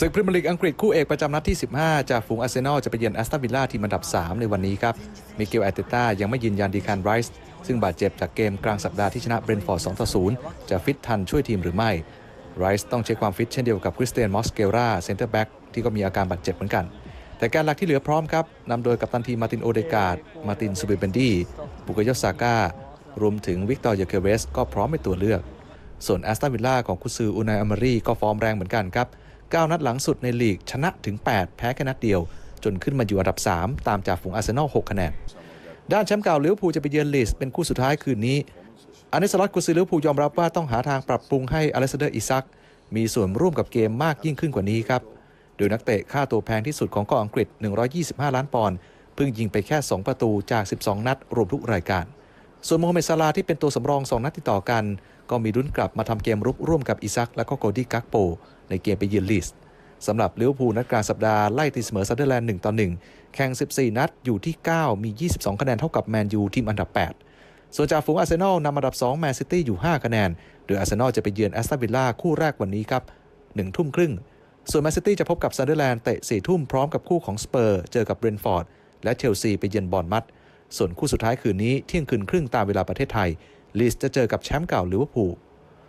ศึกพรีเมียร์ลีกอังกฤษคู่เอกประจำนัดที่ 15 จากฝูงอาร์เซนอลจะไปเยือนแอสตันวิลล่าทีมอันดับ 3 ในวันนี้ครับ มิเกลแอตเตต้ายังไม่ยืนยันดีแคนไรส์ซึ่งบาดเจ็บจากเกมกลางสัปดาห์ที่ชนะเบรนฟอร์ด2 0จะฟิตทันช่วยทีมหรือไม่ไรส์ต้องเช็คความฟิตเช่นเดียวกับคริสเตียนมอสเกราเซนเตอร์แบ็กที่ก็มีอาการบาดเจ็บเหมือนกัน แต่แการหลักที่เหลือพร้อมครับนำโดยกัปตันทีมมาร์ตินโอเดกาดมาร์ตินซูเบเบนดีบุกโยซาก้ารวมถึงวิกตอร์เยเคเรสก็พร้อมเป็นตัวเลือก ส่วนแอสตันวิลล่าของคุซืออูนายอมารีก็ฟอร์มแรงเหมือนกันครับ 9 นัดหลังสุดในลีกชนะถึง 8 แพ้แค่นัดเดียว จนขึ้นมาอยู่อันดับ 3 ตามจากฝูงอาร์เซนอล 6 คะแนน ด้านแชมป์เก่าลิเวอร์พูลจะไปเยือนลีสเป็นคู่สุดท้ายคืนนี้อานิสลัตกุซือลิเวอร์พูลยอมรับว่าต้องหาทางปรับปรุงให้อเล็กซเดอร์อิซัก มีส่วนร่วมกับเกมมากยิ่งขึ้นกว่านี้ครับ โดยนักเตะค่าตัวแพงที่สุดของกาะอังกฤษ 125 ล้านปอนด์เพิ่งยิงไปแค่ 2 ประตูจาก 12 นัดรวมทุกรายการ ส่วนโมฮัมเหม็ดซาลาที่เป็นตัวสำรอง2นัดติดต่อกัน ก็มีลุ้นกลับมาทำเกมรุกร่วมกับอิซักและก็โกดี้กักโป ในเกมไปเยือนลีสสำหรับลิเวอร์พูลนัดกลางสัปดาห์ไล่ตีเสมอซันเดอร์แลนด์1ต่อ1แข่ง 14 นัดอยู่ที่ 9 มี 22 คะแนนเท่ากับแมนยูทีมอันดับ 8 ส่วนจากฝูงอาร์เซนอลนำอันดับ2แมนซิตี้อยู่ 5 คะแนน โดยอาร์เซนอลจะไปเยือนแอสตันวิลล่าคู่แรกวันนี้ครับ1ทุ่มครึ่ง ส่วนแมนซิตี้จะพบกับซันเดอร์แลนด์เตะ4ทุ่มพร้อมกับคู่ของสเปอร์เจอกับเบรนฟอร์ดและเชลซีไปเยือนบอร์นมัด ส่วนคู่สุดท้ายคืนนี้เที่ยงคืนครึ่งตามเวลาประเทศไทยลีสจะเจอกับแชมป์เก่าลิเวอร์พูล